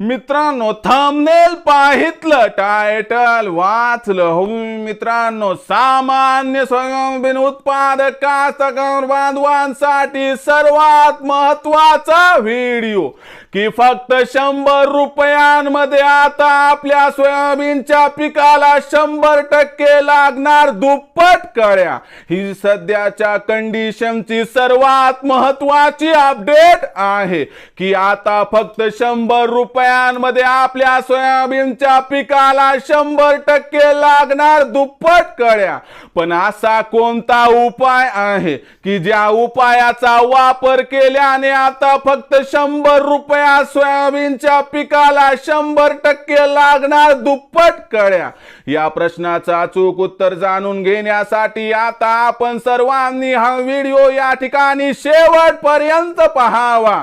मित्रांनो थांबनेल पाहितलं टायटल वाचलं. हो मित्रांनो सामान्य सोयाबीन उत्पादक कास्तकार बांधवांसाठी सर्वात महत्त्वाचा व्हिडिओ की फक्त शंभर रुपयांमध्ये आता आपल्या सोयाबीनच्या पिकाला शंभर टक्के लागणार दुप्पट कळ्या ही सध्याच्या कंडिशनची सर्वात महत्वाची अपडेट आहे की आता फक्त शंभर रुपयांमध्ये आपल्या सोयाबीनच्या पिकाला शंभर टक्के लागणार दुप्पट कळ्या पण असा कोणता उपाय आहे की ज्या उपायाचा वापर केल्याने आता फक्त शंभर रुपया सोयाबीनच्या पिकाला शंभर टक्के लागणार दुप्पट कळ्या. या प्रश्नाचा अचूक उत्तर जाणून घेण्यासाठी आता आपण सर्वांनी हा व्हिडिओ या ठिकाणी शेवटपर्यंत पहावा.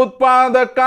उत्पादक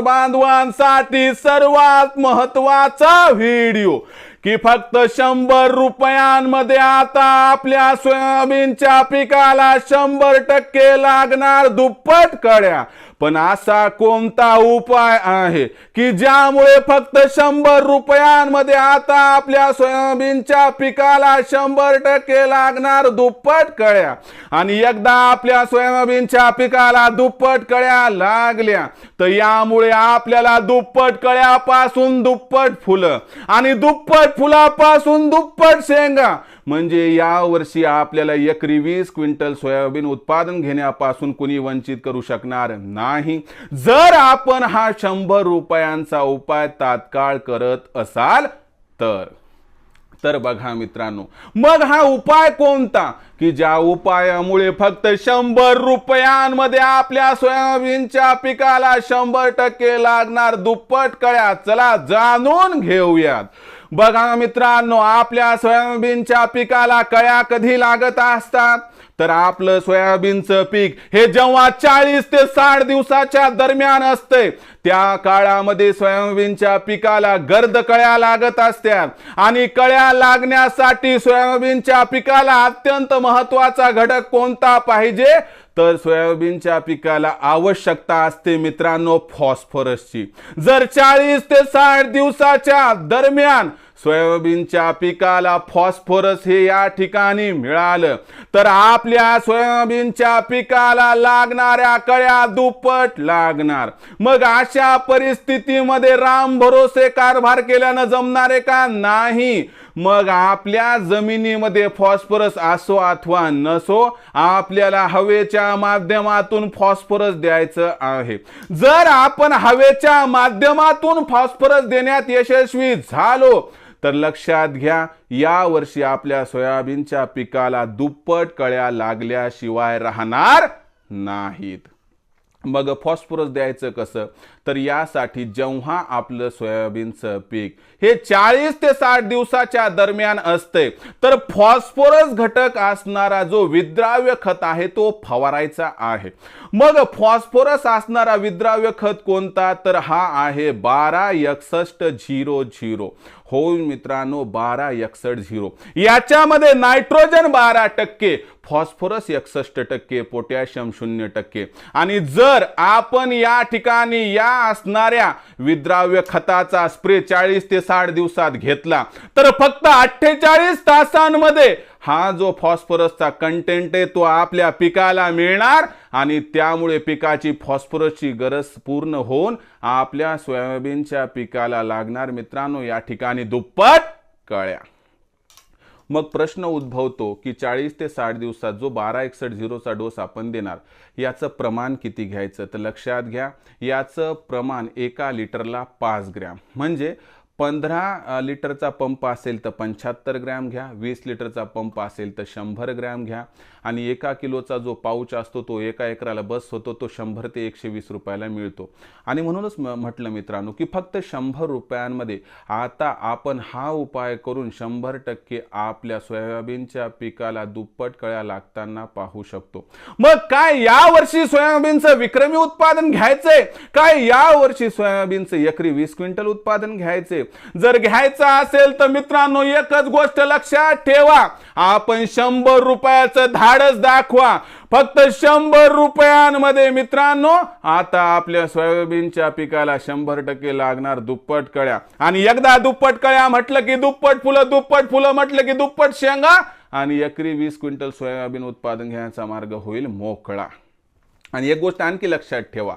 बांधवांसाठी सर्वात महत्त्वाचा व्हिडिओ की फक्त शंभर रुपयांमध्ये आता आपल्या सोयाबीनच्या पिकाला शंभर टक्के लागणार दुप्पट कड्या. पण असा कोणता उपाय आहे की ज्यामुळे फक्त शंभर रुपयांमध्ये आता आपल्या सोयाबीनच्या पिकाला शंभर टक्के लागणार दुप्पट कळ्या? आणि एकदा आपल्या सोयाबीनच्या पिकाला दुप्पट कळ्या लागल्या तर यामुळे आपल्याला दुप्पट कळ्यापासून दुप्पट फुलं आणि दुप्पट फुलापासून दुप्पट शेंगा म्हणजे या वर्षी आपल्याला एकरी वीस क्विंटल सोयाबीन उत्पादन घेण्यापासून कुणी वंचित करू शकणार नाही. जर आपण हा शंभर रुपयांचा उपाय तात्काळ करत असाल तर. तर बघा मित्रांनो मग हा उपाय कोणता? की ज्या उपायामुळे फक्त शंभर रुपयांमध्ये आपल्या सोयाबीनच्या पिकाला शंभर टक्के लागणार दुप्पट कळ्या चला जाणून घेऊयात. बघा मित्रांनो आपल्या सोयाबीनच्या पिकाला कळ्या कधी लागत असतात? तर आपलं सोयाबीनचं पीक हे जेव्हा चाळीस ते साठ दिवसाच्या दरम्यान असते त्या काळामध्ये सोयाबीनच्या पिकाला गर्द कळ्या लागत असतात आणि कळ्या लागण्यासाठी सोयाबीनच्या पिकाला अत्यंत महत्त्वाचा घटक कोणता पाहिजे? तर सोयाबीनच्या पिकाला आवश्यकता असते मित्रांनो फॉस्फरसची. जर चाळीस ते साठ दिवसाच्या दरम्यान सोयाबीनच्या पिकाला फॉस्फरस हे या ठिकाणी मिळालं तर आपल्या सोयाबीनच्या पिकाला लागणाऱ्या कळ्या दुप्पट लागणार. मग अशा परिस्थितीमध्ये राम भरोसे कारभार केल्यानं जमणारे का? नाही. मग आपल्या जमिनीमध्ये फॉस्फरस असो अथवा नसो आपल्याला हवेच्या माध्यमातून फॉस्फरस द्यायचं आहे. जर आपण हवेच्या माध्यमातून फॉस्फरस देण्यात यशस्वी झालो तर लक्षात घ्या या वर्षी आपल्या सोयाबीनच्या पिकाला दुप्पट कळ्या लागल्याशिवाय राहणार नाहीत. मग फॉस्फरस द्यायचं कसं? तर यासाठी जेव्हा आपलं सोयाबीनचं पीक हे चाळीस ते साठ दिवसाच्या दरम्यान असते तर फॉस्फरस घटक असणारा जो विद्राव्य खत आहे तो फवारायचा आहे. मग फॉस्फरस असणारा विद्राव्य खत कोणता? तर हा आहे बारा एकसष्ट झिरो झिरो. हो मित्रांनो बारा एकसष्ट झिरो. याच्यामध्ये नायट्रोजन बारा टक्के फॉस्फरस एकसष्ट टक्के पोटॅशियम शून्य टक्के. आणि जर आपण या ठिकाणी या असणाऱ्या विद्राव्य खताचा स्प्रे चाळीस ते साठ दिवसात घेतला तर फक्त अठ्ठेचाळीस तासांमध्ये हा जो फॉस्फरसचा कंटेंट आहे तो आपल्या पिकाला मिळणार आणि त्यामुळे पिकाची फॉस्फरसची गरज पूर्ण होऊन आपल्या सोयाबीनच्या पिकाला लागणार. मित्रांनो या ठिकाणी दुप्पट कळ्या. मग प्रश्न उद्भवतो की चाळीस ते साठ दिवसात जो बारा एकसठ झिरोचा डोस आपण देणार याचं प्रमाण किती घ्यायचं? तर लक्षात घ्या याचं प्रमाण एका लिटरला पाच ग्रॅम. म्हणजे पंधरा लिटरचा पंप असेल तर पंच्याहत्तर ग्रॅम घ्या वीस लिटरचा पंप असेल तर शंभर ग्रॅम घ्या आणि एका किलोचा जो पाऊच असतो तो एका एकराला बस होतो तो शंभर ते एकशे वीस रुपयाला मिळतो. आणि म्हणूनच म- म्हटलं मित्रांनो की फक्त शंभर रुपयांमध्ये आता आपण हा उपाय करून शंभर टक्के आपल्या सोयाबीनच्या पिकाला दुप्पट कळ्या लागताना पाहू शकतो. मग काय या वर्षी सोयाबीनचं विक्रमी उत्पादन घ्यायचंय? काय या वर्षी सोयाबीनचं एकरी वीस क्विंटल उत्पादन घ्यायचे जर घ्यायचं असेल तर मित्रांनो एकच गोष्ट लक्षात ठेवा. आपण शंभर रुपयाचं धाडस दाखवा. फक्त शंभर रुपयांमध्ये मित्रांनो आता आपल्या सोयाबीनच्या पिकाला शंभर टक्के लागणार दुप्पट कळ्या. आणि एकदा दुप्पट कळ्या म्हटलं की दुप्पट फुलं दुप्पट फुलं म्हटलं की दुप्पट शेंगा. आणि एकरी वीस क्विंटल सोयाबीन उत्पादन घेण्याचा मार्ग होईल मोकळा. आणि एक गोष्ट आणखी लक्षात ठेवा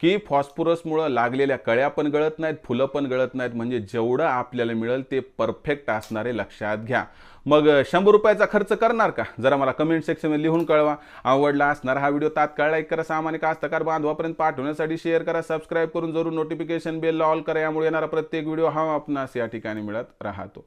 की फॉस्फरसमुळं लागलेल्या कळ्या पण गळत नाहीत फुलं पण गळत नाहीत. म्हणजे जेवढं आपल्याला मिळेल ते परफेक्ट असणारे लक्षात घ्या. मग शंभर रुपयाचा खर्च करणार का? जरा मला कमेंट सेक्शनमध्ये लिहून कळवा. आवडला असणार हा व्हिडिओ तात्काळ लाईक करा सामान्य कास्तकार बांधवापर्यंत पाठवण्यासाठी शेअर करा सबस्क्राईब करून जरूर नोटिफिकेशन बेलला ऑल करा. यामुळे येणारा प्रत्येक व्हिडिओ हा आपणास या ठिकाणी मिळत राहतो.